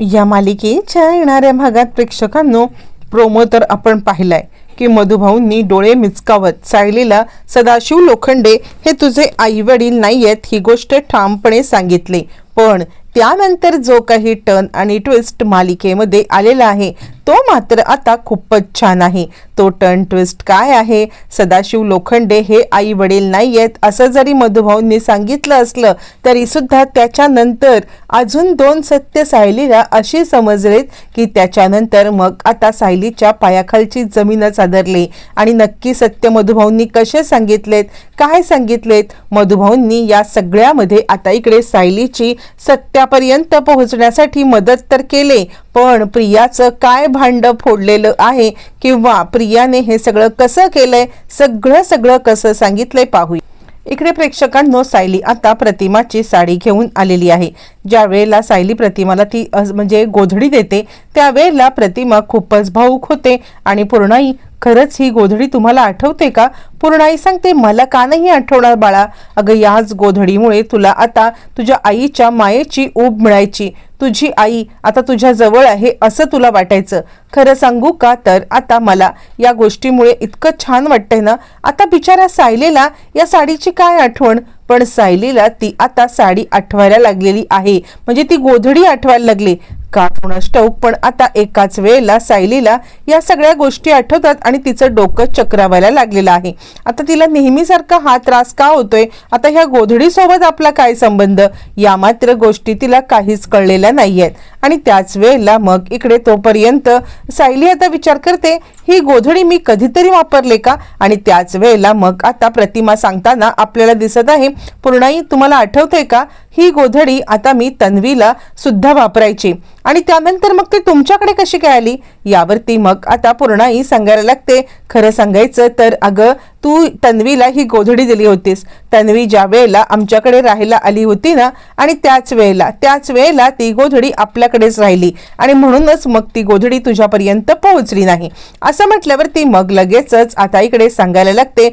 या मालिकेच्या येणाऱ्या भागात प्रेक्षकांनो प्रोमो तर आपण पाहिलाय की मधुभाऊंनी डोळे मिचकावत सायलीला सदाशिव लोखंडे हे तुझे आई वडील नाही आहेत ही गोष्ट ठामपणे सांगितली. पण त्यानंतर जो काही टर्न आणि ट्विस्ट मालिकेमध्ये आलेला आहे तो मात्र आता खूपच छान आहे. तो टर्न ट्विस्ट काय आहे? सदाशिव लोखंडे हे आई वडील नाही आहेत. असं जरी मधुभाऊंनी सांगितलं असलं तरी सुद्धा त्याच्यानंतर अजून दोन सत्य सायलीला अशी समजलेत की त्याच्यानंतर मग आता सायलीच्या पायाखालची जमीनच आदरली आणि नक्की सत्य मधुभाऊंनी कसे सांगितलेत? काय सांगितलेत? मधुभाऊंनी या सगळ्यामध्ये आता इकडे सायलीची सत्यापर्यंत पोहोचण्यासाठी मदत तर केले पण प्रियाचं काय भांड फोडलेलं आहे? किंवा प्रियाने हे सगळं कसं केलंय सगळं सगळं कसं सांगितलंय पाहूया. इकडे प्रेक्षकांनो सायली आता प्रतिमाची साडी घेऊन आलेली आहे. ज्या वेळेला सायली प्रतिमाला ती म्हणजे गोधडी देते त्यावेळेला प्रतिमा खूपच भाऊक होते. आणि पूर्णाई खरंच ही गोधडी तुम्हाला आठवते का? पूर्णाई सांगते मला का नाही आठवणार बाळा? अगं याच गोधडीमुळे तुला आता तुझ्या आईच्या मायेची ऊब मिळायची. तुझी आई आता तुझ्या जवळ आहे असं तुला वाटायचं. खरं सांगू का तर आता मला या गोष्टीमुळे इतकं छान वाटतंय ना. आता बिचारा सायलीला या साडीची काय आठवण? पण सायलीला ती आता साडी आठवायला लागलेली आहे. म्हणजे ती गोधडी आठवायला लागली. का कोणास ठाऊक पण आता एकाच वेळेला सायलीला या सगळ्या गोष्टी आठवतात आणि तिचं डोकं चक्रावायला लागलेलं आहे. आता तिला नेहमीसारखा हा त्रास का होतोय? आता ह्या गोधडीसोबत आपला काय संबंध? या मात्र गोष्टी तिला काहीच कळलेल्या नाहीयेत. आणि त्याच वेळेला मग इकडे तोपर्यंत सायली आता विचार करते ही गोधडी मी कधीतरी वापरले का? आणि त्याच वेळेला मग आता प्रतिमा सांगताना आपल्याला दिसत आहे पूर्णाई तुम्हाला आठवतंय का? ही गोधडी आता मी तन्वीला सुद्धा वापरायची. आणि त्यानंतर मग ती तुमच्याकडे कशी काय आली? यावरती मग आता पूर्णाई सांगायला लागते. खरं सांगायचं तर अगं तू तन्वीला ही गोधडी दिली होतीस. तन्वी ज्या वेळेला आमच्याकडे राहायला आली होती ना आणि त्याच वेळेला त्याच वेळेला ती गोधडी आपल्याकडेच राहिली. आणि म्हणूनच मग ती गोधडी तुझ्यापर्यंत पोहोचली नाही. असं म्हटल्यावर ती मग लगेचच आता इकडे सांगायला लागते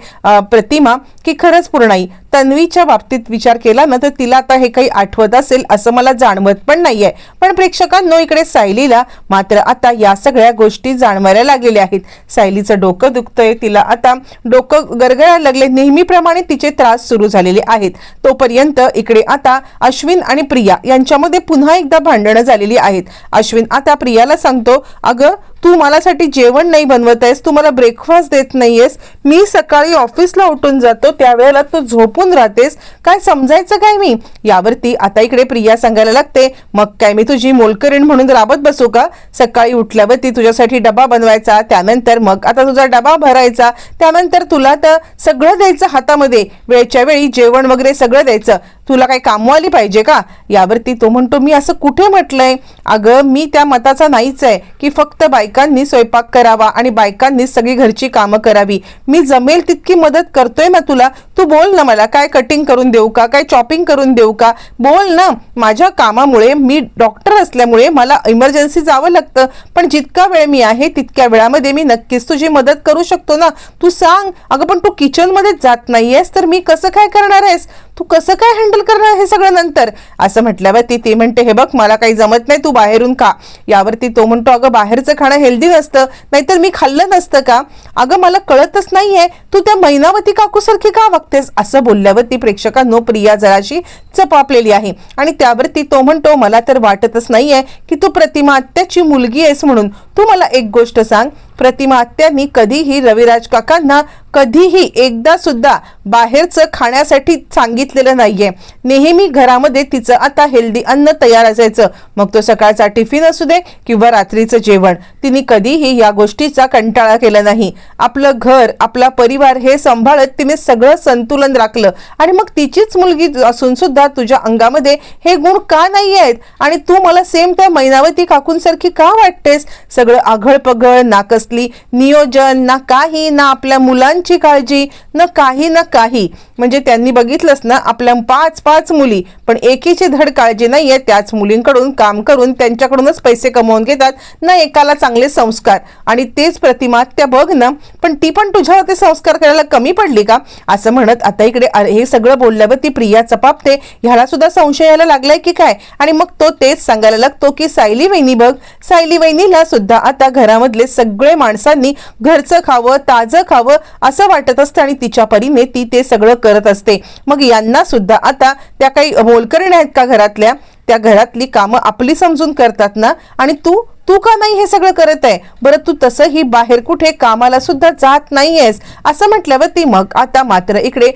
प्रतिमा की खरंच पूर्णाई तन्वीच्या बाबतीत विचार केला ना तर तिला आता हे काही आठवत असेल असं मला जाणवत पण नाहीये. पण प्रेक्षकांनो इकडे सायलीला मात्र आता या सगळ्या गोष्टी जाणवायला लागलेल्या आहेत. सायलीचं डोकं दुखतंय तिला आता डोकं गरगरायला लागले. नेहमीप्रमाणे तिचे त्रास सुरू झालेले आहेत. तोपर्यंत इकडे आता अश्विन आणि प्रिया यांच्यामध्ये पुन्हा एकदा भांडणं झालेली आहेत. अश्विन आता प्रियाला सांगतो अगं तू मलासाठी जेवण नाही बनवत आहेस तू मला ब्रेकफास्ट देत नाहीयेस. मी सकाळी ऑफिसला उठून जातो त्यावेळेला तू झोपून राहतेस. काय समजायचं काय मी? यावरती आता इकडे प्रिया सांगायला लागते मग काय मी तुझी मोलकरीण म्हणून राबत बसू का? सकाळी उठल्यावरती तुझ्यासाठी डबा बनवायचा त्यानंतर मग आता तुझा डबा भरायचा त्यानंतर तुला तर सगळं द्यायचं हातामध्ये. वेळच्या वेळी जेवण वगैरे सगळं द्यायचं. तुला काही कामवाली पाहिजे का? यावरती तो म्हणतो मी असं कुठे म्हटलंय? अगं मी त्या मताचा नाहीच आहे की फक्त बायकांनी स्वयंपाक करावा आणि बायकांनी सगळी घरची कामं करावी. मी जमेल तितकी मदत करतोय ना तुला? तू बोल ना मला काय कटिंग करून देऊ का? काय चॉपिंग करून देऊ का? बोल ना. माझ्या कामामुळे मी डॉक्टर असल्यामुळे मला इमर्जन्सी जावं लागतं. पण जितका वेळ मी आहे तितक्या वेळामध्ये मी नक्कीच तुझी मदत करू शकतो ना. तू सांग अगं पण तू किचनमध्येच जात नाहीयेस तर मी कसं काय करणार आहेस? तू कसं काय हँडल करणार हे सगळं नंतर? असं म्हटल्यावरती ती म्हणते हे बघ मला काही जमत नाही तू बाहेरून खा. यावरती तो म्हणतो अगं बाहेरचं खाणं हेल्दी नसतं नाहीतर मी खाल्लं नसतं का? अगं मला कळतच नाहीये. तू त्या महिनावती काकूसारखी का वागतेस? असं बोलल्यावर ती प्रेक्षकांनो प्रिया जराशी चपापलेली आहे. आणि त्यावरती तो म्हणतो मला तर वाटतच नाहीये की तू प्रतिमा आत्याची मुलगी आहेस म्हणून. तू मला एक गोष्ट सांग. प्रतिमा आत्यांनी कधीही रविराज काकांना कधीही एकदा सुद्धा बाहेरचं खाण्यासाठी सांगितलेलं नाहीये. नेहमी घरामध्ये तिचं आता हेल्दी अन्न तयार असायचं. मग तो सकाळचा टिफिन असू दे किंवा रात्रीचं जेवण. तिने कधीही या गोष्टीचा कंटाळा केला नाही. आपलं घर आपला परिवार हे सांभाळत तिने सगळं संतुलन राखलं. आणि मग तिचीच मुलगी असून सुद्धा तुझ्या अंगामध्ये हे गुण का नाही आहेत आणि तू मला सेम त्या मैनावती काकूंसारखी का वाटतेस? सगळं आघळ पघळ ना कसली नियोजन ना काही ना आपल्या मुलांची मुलांची काळजी न काही ना काही. म्हणजे त्यांनी बघितलंच ना आपल्या पाच पाच मुली. पण एकीची धड काळजी नाहीये त्याच मुलींकडून काम करून त्यांच्याकडूनच पैसे कमवून घेतात ना एकाला चांगले संस्कार. आणि तेच प्रतिमा त्या बघ ना पण ती पण तुझ्यावरती संस्कार करायला कमी पडली का? असं म्हणत आता इकडे अरे हे सगळं बोलल्यावर ती प्रिया चपापते. ह्याला सुद्धा संशय यायला लागलाय की काय? आणि मग तो तेच सांगायला लागतो की सायली वहिनी बघ. सायली वहिनीला सुद्धा आता घरामधले सगळे माणसांनी घरचं खावं ताजं खावं असं वाटत असतं आणि तिच्या परीने ती ते सगळं करत असते. मग यांना सुद्धा आता त्या काही मोलकरी आहेत का घरातल्या? त्या घरातली कामं आपली समजून करतात ना? आणि तू तू का नाही हे सगळं करत आहे? बरं तू तसंही बाहेर कुठे कामाला सुद्धा जात नाहीयेस. असं म्हटल्यावर ती मग आता मात्र इकडे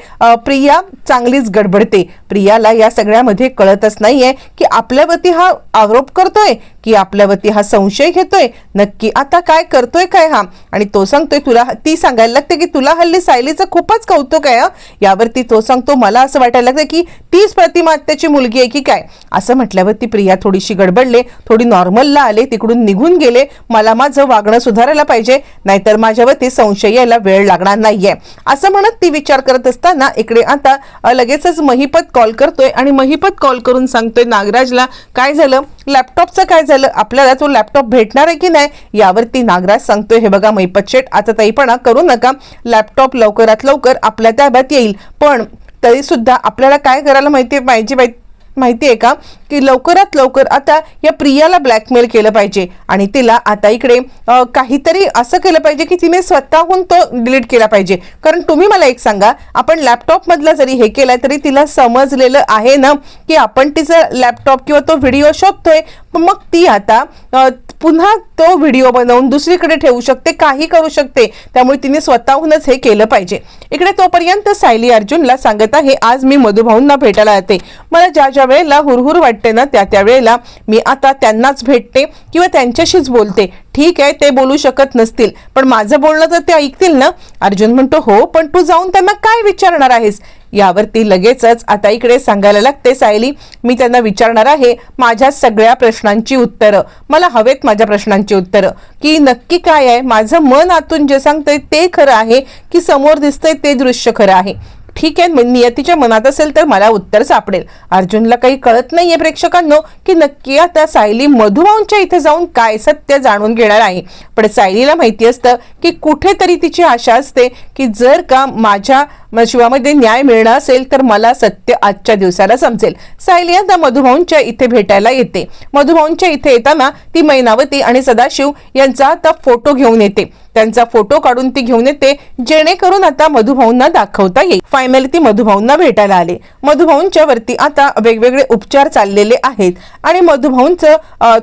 प्रिया चांगलीच गडबडते. प्रियाला या सगळ्यामध्ये कळतच नाहीये की आपल्यावरती हा आरोप करतोय की आपल्यावरती हा संशय घेतोय. नक्की आता काय करतोय काय हा? आणि तो सांगतोय तुला ती सांगायला लागते की तुला हल्ली सायलीचं खूपच कौतुक आहे हं. यावरती तो सांगतो मला असं वाटायला लागतं की तीच प्रतिमा त्याची मुलगी आहे की काय? असं म्हटल्यावरती प्रिया थोडीशी गडबडले थोडी नॉर्मलला आले तिकडून निघून गेले. मला माझं वागणं सुधारायला पाहिजे. नाहीतर माझ्यावरती संशय यायला वेळ लागणार नाहीये. असं म्हणत ती विचार करत असताना इकडे आता लगेचच महिपत कॉल करतोय आणि महिपत कॉल करून सांगतोय नागराजला काय झालं? लॅपटॉपचं काय झालं? आपल्याला तो लॅपटॉप भेटणार आहे की नाही? यावरती नागराज सांगतोय हे बघा महिपत शेट आता ताईपणा करू नका. लॅपटॉप लवकरात लवकर आपल्या ताब्यात येईल. पण तरीसुद्धा आपल्याला काय करायला माहिती पाहिजे माहिती आहे का की लवकरात लवकर आता या प्रियाला ब्लॅकमेल केलं पाहिजे. आणि तिला आता इकडे काहीतरी असं केलं पाहिजे की तिने स्वतःहून तो डिलीट केला पाहिजे. कारण तुम्ही मला एक सांगा आपण लॅपटॉपमधला जरी हे केलं तरी तिला समजलेलं आहे ना की आपण तिचं लॅपटॉप किंवा तो व्हिडिओ शोधतोय. पण मग ती आता पुन्हा तो व्हिडिओ बनवून दुसरीकडे ठेवू शकते काही करू शकते. त्यामुळे तिने स्वतःहूनच हे केलं पाहिजे. इकडे तोपर्यंत सायली अर्जुनला सांगत आहे आज मी मधुभाऊंना भेटायला येते. मला ज्या ज्या वेळेला हुरहुर वाटते ना त्या त्या वेळेला मी आता त्यांनाच भेटते किंवा त्यांच्याशीच बोलते. ठीक आहे ते बोलू शकत नसतील पण माझं बोलणं तर ते ऐकतील ना. अर्जुन म्हणतो हो पण तू जाऊन त्यांना काय विचारणार आहेस? यावरती लगेचच आता इकडे सांगायला लागते सायली. मी त्यांना विचारणार आहे माझ्या सगळ्या प्रश्नांची उत्तरं. मला हवेत माझ्या प्रश्नांची उत्तरं. की नक्की काय आहे? माझं मन आतून जे सांगतंय ते खरं आहे की समोर दिसतंय ते दृश्य खरं आहे. ठीक आहे नियतीच्या मनात असेल तर मला उत्तर सापडेल. अर्जुनला काही कळत नाहीये प्रेक्षकांनो की नक्की आता सायली मधुभाऊंच्या इथे जाऊन काय सत्य जाणून घेणार आहे. पण सायलीला माहिती असतं की कुठेतरी तिची आशा असते की जर का माझ्या मग शिवामध्ये न्याय मिळणं असेल तर मला सत्य आजच्या दिवसाला समजेल. सायली आता मधुभाऊंच्या इथे भेटायला येते. मधुभाऊंच्या इथे येताना ती मैनावती आणि सदाशिव यांचा आता फोटो घेऊन येते. त्यांचा फोटो काढून ती घेऊन येते जेणेकरून आता मधुभाऊंना दाखवता येईल. फायनली ती मधुभाऊंना भेटायला आले. मधुभाऊंच्या वरती आता वेगवेगळे उपचार चाललेले आहेत आणि मधुभाऊंचं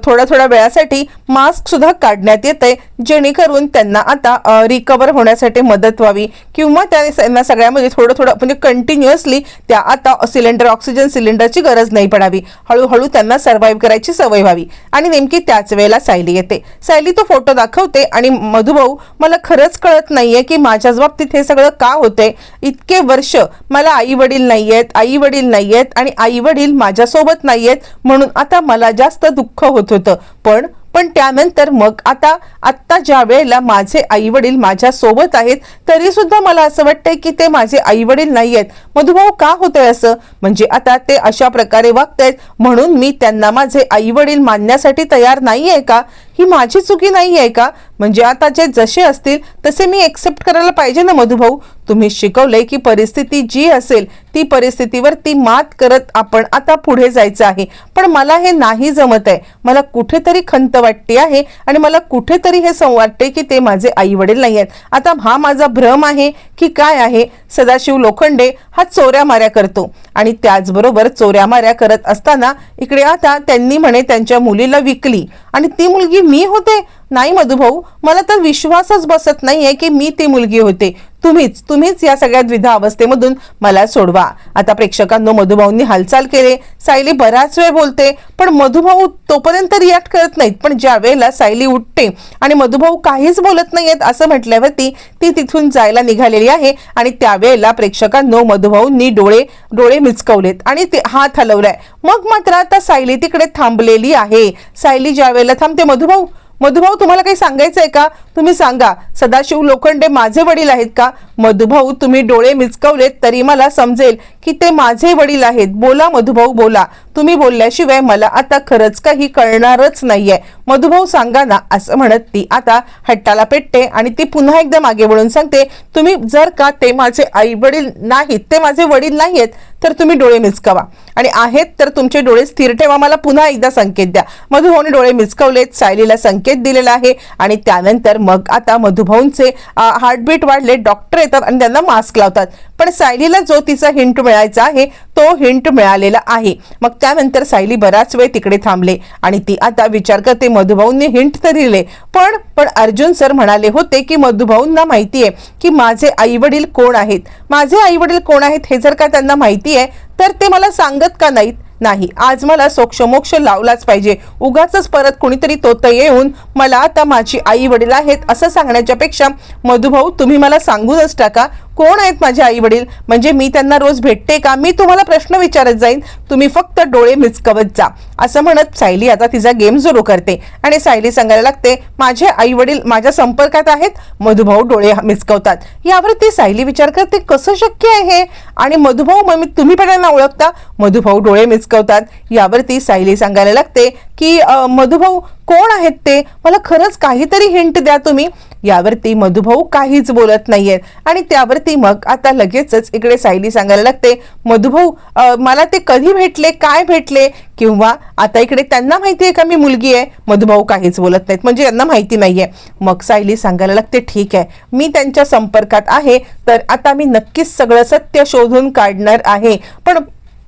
थोड्या थोड्या वेळासाठी मास्क सुद्धा काढण्यात येतंय जेणेकरून त्यांना आता रिकवर होण्यासाठी मदत व्हावी किंवा त्या- सगळ्या सगळ्यामध्ये थोडं थोडं म्हणजे कंटिन्युअसली त्या आता सिलेंडर ऑक्सिजन सिलेंडरची गरज नाही पडावी. हळूहळू त्यांना सर्व्हाइव्ह करायची सवय व्हावी. आणि नेमकी त्याच वेळेला सायली येते. सायली तो फोटो दाखवते आणि मधुभाऊ मला खरंच कळत नाहीये की माझ्याच बाबतीत हे सगळं का होतंय? इतके वर्ष मला आई वडील आहेत आई वडील आहेत आणि आई वडील माझ्यासोबत आहेत म्हणून आता मला जास्त दुःख होत होतं. पण पण त्यानंतर मग आता आत्ता ज्या वेळेला माझे आई वडील माझ्या सोबत आहेत तरी सुद्धा मला असं वाटतंय की ते माझे आई वडील नाही आहेत मधुभाऊ का होतंय असं? म्हणजे आता ते अशा प्रकारे वागतायत म्हणून मी त्यांना माझे आई वडील मानण्यासाठी तयार नाही आहे का? ही माझी चुकी नाही आहे का? म्हणजे आता जे जसे असतील तसे मी एक्सेप्ट करायला पाहिजे ना मधुभाऊ? तुम्ही शिकवलंय की परिस्थिती जी असेल ती परिस्थितीवर ती मात करत आपण आता पुढे जायचं आहे. पण मला हे नाही जमत आहे. मला कुठेतरी खंत वाटते आहे आणि मला कुठेतरी हे सं वाटते की ते माझे आई वडील नाही आहेत. आता हा माझा भ्रम आहे की काय आहे? सदाशिव लोखंडे हा चोऱ्या माऱ्या करतो. आणि त्याचबरोबर चोऱ्या माऱ्या करत असताना इकडे आता त्यांनी म्हणे त्यांच्या मुलीला विकली. आणि ती मुलगी मी होते? नाही मधुभाऊ. मला तर विश्वासच बसत नाहीये की मी ती मुलगी होते. तुम्हीच तुम्हीच या सगळ्या द्विधा अवस्थेमधून मला सोडवा. आता प्रेक्षकांनो मधुभाऊंनी हालचाल केले. सायली बराच वेळ बोलते पण मधुभाऊ तोपर्यंत रिॲक्ट करत नाहीत. पण ज्या वेळेला सायली उठते आणि मधुभाऊ काहीच बोलत नाहीयेत असं म्हटल्यावरती ती तिथून जायला निघालेली आहे आणि त्यावेळेला प्रेक्षकांनो मधुभाऊंनी डोळे डोळे मिचकवलेत आणि ते हात हलवलाय. मग मात्र आता सायली तिकडे थांबलेली आहे. सायली ज्या वेळेला थांबते मधुभाऊ मधुभाऊ तुम्हाला काही सांगायचं आहे का? तुम्ही सांगा. सदाशिव लोखंडे माझे वडील आहेत का? मधुभाऊ तुम्ही डोळे मिचकवलेत तरी मला समजेल की ते माझे वडील आहेत. बोला मधुभाऊ बोला. तुम्ही बोलल्याशिवाय मला आता खरंच काही कळणारच नाहीये. मधुभाऊ सांगा ना असं म्हणत ती. आता हट्टाला पेटते आणि ती पुन्हा एकदा मागे वळून सांगते तुम्ही जर का ते माझे आई वडील नाहीत ते माझे वडील नाहीत तर तुम्ही डोळे मिचकावा आणि आहेत तर तुमचे डोळे स्थिर ठेवा मला पुन्हा एकदा संकेत द्या. मधुभाऊने डोळे मिचकवलेत सायलीला संकेत दिलेला आहे आणि त्यानंतर मग आता मधुभाऊंचे हार्टबीट वाढले. डॉक्टर येतात आणि त्यांना मास्क लावतात. पण सायलीला जो तिचा हिंट मिळायचा आहे तो हिंट मिळालेला आहे. मग त्यानंतर सायली बराच वेळ तिकडे थांबले आणि ती आता विचार करते मधुभाऊंनी हिंट तर दिले पण पण अर्जुन सर म्हणाले होते की मधुभाऊंना माहिती आहे की माझे आई वडील कोण आहेत. माझे आई वडील कोण आहेत हे जर का त्यांना माहिती आहे तर ते मला सांगत का नाहीत? नाही आज मला सोक्षमोक्ष लावलाच पाहिजे. उगाच परत कुणीतरी तोत येऊन मला आता माझी आई वडील आहेत असं सांगण्याच्या पेक्षा मधुभाऊ तुम्ही मला सांगूनच टाका. कोण आहेत माझे आई वडील? म्हणजे मी त्यांना रोज भेटते का? मी तुम्हाला प्रश्न विचारत जाईन. तुम्ही फक्त डोळे मिचकवत जा. असं म्हणत सायली आता तिचा गेम सुरू करते आणि सायली सांगायला लागते माझे आई वडील माझ्या संपर्कात आहेत. मधुभाऊ डोळे मिचकवतात. यावर ती सायली विचार करते कसं शक्य आहे? आणि मधुभाऊ मग मी- तुम्ही पण त्यांना ओळखता? मधुभाऊ डोळे मिचकवतात. यावरती सायली सांगायला लागते की मधुभाऊ कोण आहेत ते? मला खरंच काहीतरी हिंट द्या तुम्ही. यावरती मधुभाऊ काहीच बोलत नाहीयेत. आणि त्यावरती मग आता लगेचच इकडे सायली सांगायला लागते मधुभाऊ मला ते कधी भेटले? काय भेटले? किंवा आता इकडे त्यांना माहिती आहे का मी मुलगी आहे? मधुभाऊ काहीच बोलत नाहीत. म्हणजे त्यांना माहिती नाही आहे मग सायली सांगायला लागते ठीक आहे. मी त्यांच्या संपर्कात आहे. तर आता मी नक्कीच सगळं सत्य शोधून काढणार आहे. पण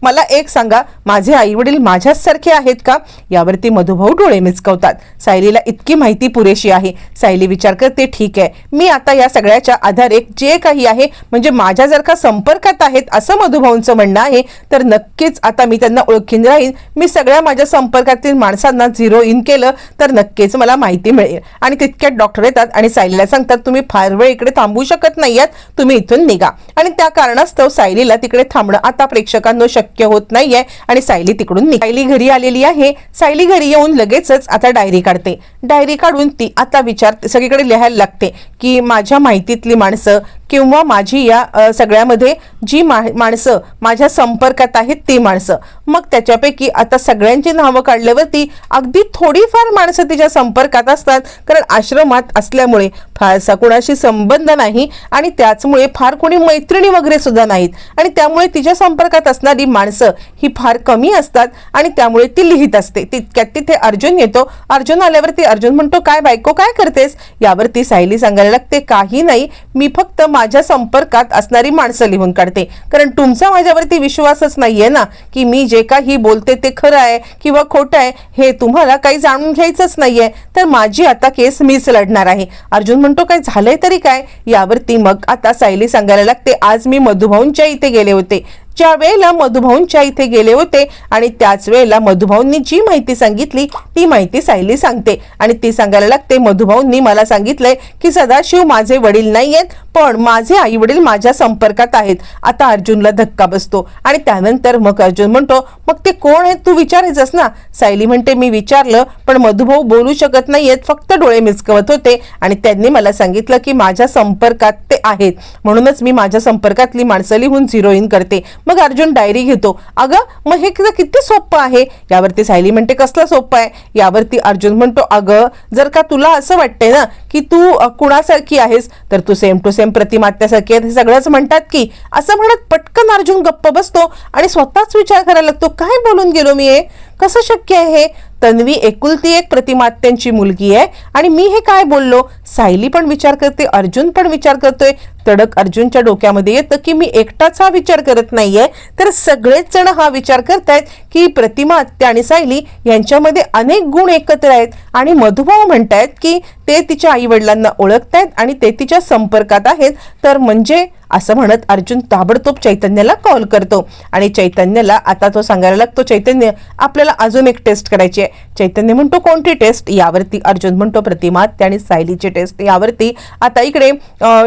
मला एक सांगा माझे आई वडील माझ्याच सारखे आहेत का? यावरती मधुभाऊ डोळे मिचकवतात सायलीला इतकी माहिती पुरेशी आहे. सायली विचार करते ठीक आहे. मी आता या सगळ्याच्या आधारे जे काही आहे म्हणजे माझ्या जर का संपर्कात आहेत असं मधुभाऊंचं म्हणणं आहे तर नक्कीच आता मी त्यांना ओळखीन राहीन. मी सगळ्या माझ्या संपर्कातील माणसांना झिरो इन केलं तर नक्कीच मला माहिती मिळेल. आणि तितक्यात डॉक्टर येतात आणि सायलीला सांगतात तुम्ही फार वेळ इकडे थांबू शकत नाही तुम्ही इथून निघा. आणि त्या कारणास्तव सायलीला तिकडे थांबणं आता प्रेक्षकांना शक्य होत नाहीये आणि सायली तिकडून सायली घरी आलेली आहे. सायली घरी येऊन लगेचच आता डायरी काढते. डायरी काढून ती आता विचार सगळीकडे लिहायला लागते की माझ्या माहितीतली माणसं किंवा माझी या सगळ्यामध्ये जी मा माणसं माझ्या संपर्कात आहेत ती माणसं. मग त्याच्यापैकी आता सगळ्यांची नावं काढल्यावरती अगदी थोडीफार माणसं तिच्या संपर्कात असतात. कारण आश्रमात असल्यामुळे फारसा कुणाशी संबंध नाही आणि त्याचमुळे फार कोणी मैत्रिणी वगैरे सुद्धा नाहीत. आणि त्यामुळे तिच्या संपर्कात असणारी माणसं ही फार कमी असतात आणि त्यामुळे ती लिहित असते. तितक्यात तिथे अर्जुन येतो. अर्जुन आल्यावरती अर्जुन म्हणतो काय बायको काय करतेस? यावरती सायली सांगायला लागते काही नाही. मी फक्त माझ्या संपर्कात असणारी माणसं लिहून काढते. कारण तुमचा माझ्यावरती विश्वासच नाहीये ना की मी जे काही बोलते ते खरं आहे किंवा खोटं आहे हे तुम्हाला काही जाणून घ्यायचंच नाहीये. तर माझी आता केस मीच लढणार आहे. अर्जुन म्हणतो काय झालंय तरी काय? यावरती मग आता सायली सांगायला लागते आज मी मधुभाऊंच्या इथे गेले होते. ज्या वेळेला मधुभाऊंच्या इथे गेले होते आणि त्याच वेळेला मधुभाऊंनी जी माहिती सांगितली ती माहिती सायली सांगते. आणि ती सांगायला लागते मधुभाऊंनी मला सांगितलंय की सदाशिव माझे वडील नाही आहेत पण माझे आई वडील माझ्या संपर्कात आहेत. आता अर्जुनला धक्का बसतो आणि त्यानंतर मग अर्जुन म्हणतो मग ते कोण आहेत? तू विचारायचंस ना. सायली म्हणते मी विचारलं पण मधुभाऊ बोलू शकत नाहीयेत फक्त डोळे मिचकवत होते आणि त्यांनी मला सांगितलं की माझ्या संपर्कात ते आहेत. म्हणूनच मी माझ्या संपर्कातली माणसं लिहून झिरोईन करते. मग अर्जुन डायरी घेतो. अगं मग हे किती- किती सोपं आहे? यावरती सायली म्हणते कसलं सोपं आहे? यावरती अर्जुन म्हणतो अगं जर का तुला असं वाटतंय ना की तू कुणासारखी आहेस तर तू सेम टू सेम प्रतिमात्यासारखी आहे हे सगळंच म्हणतात की असं म्हणत पटकन अर्जुन गप्प बसतो आणि स्वतःच विचार करायला लागतो. काय बोलून गेलो मी हे? कसं शक्य आहे तन्वी एकुलती एक प्रतिमात्यांची मुलगी आहे. आणि मी हे काय बोललो? सायली पण विचार करते अर्जुन पण विचार करतोय. तडक अर्जुनच्या डोक्यामध्ये येतं की मी एकटाच हा विचार करत नाहीये. तर सगळेच जण हा विचार करतायत की प्रतिमा आत्या आणि सायली यांच्यामध्ये अनेक गुण एकत्र आहेत. आणि मधुभाऊ म्हणतायत की ते तिच्या आई वडिलांना ओळखतायत आणि ते तिच्या संपर्कात आहेत. तर म्हणजे असं म्हणत अर्जुन ताबडतोब चैतन्याला कॉल करतो. आणि चैतन्याला आता तो सांगायला लागतो चैतन्य आपल्याला अजून एक टेस्ट करायची आहे. चैतन्य म्हणतो कोणती टेस्ट यावरती अर्जुन म्हणतो प्रतिमा आणि सायलीची टेस्ट यावरती. आता इकडे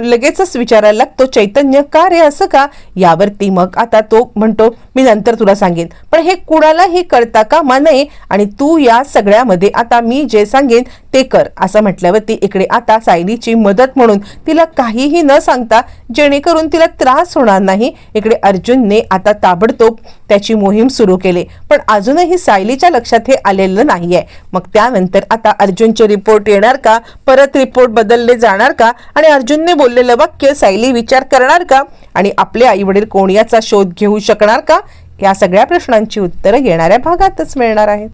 लगेचच विचारायला लागतो चैतन्य का रे असं का? यावरती मग आता तो म्हणतो मी नंतर तुला सांगेन. पण हे कुणालाही कळता कामा नये आणि तू या सगळ्यामध्ये आता मी जे सांगेन ते कर. असं म्हटल्यावरती इकडे आता सायलीची मदत म्हणून तिला काहीही न सांगता जेणेकरून तिला त्रास होणार नाही इकडे अर्जुनने आता ताबडतोब त्याची मोहीम सुरू केली. पण अजूनही सायलीच्या लक्षात हे आलेलं नाही. नाहीये. मग त्यानंतर आता अर्जुनचे रिपोर्ट येणार का? परत रिपोर्ट बदलले जाणार का? आणि अर्जुनने बोललेलं वाक्य सायली विचार करणार का? आणि आपले आई वडील कोण याचा शोध घेऊ शकणार का? या सगळ्या प्रश्नांची उत्तरं येणाऱ्या भागातच मिळणार आहेत.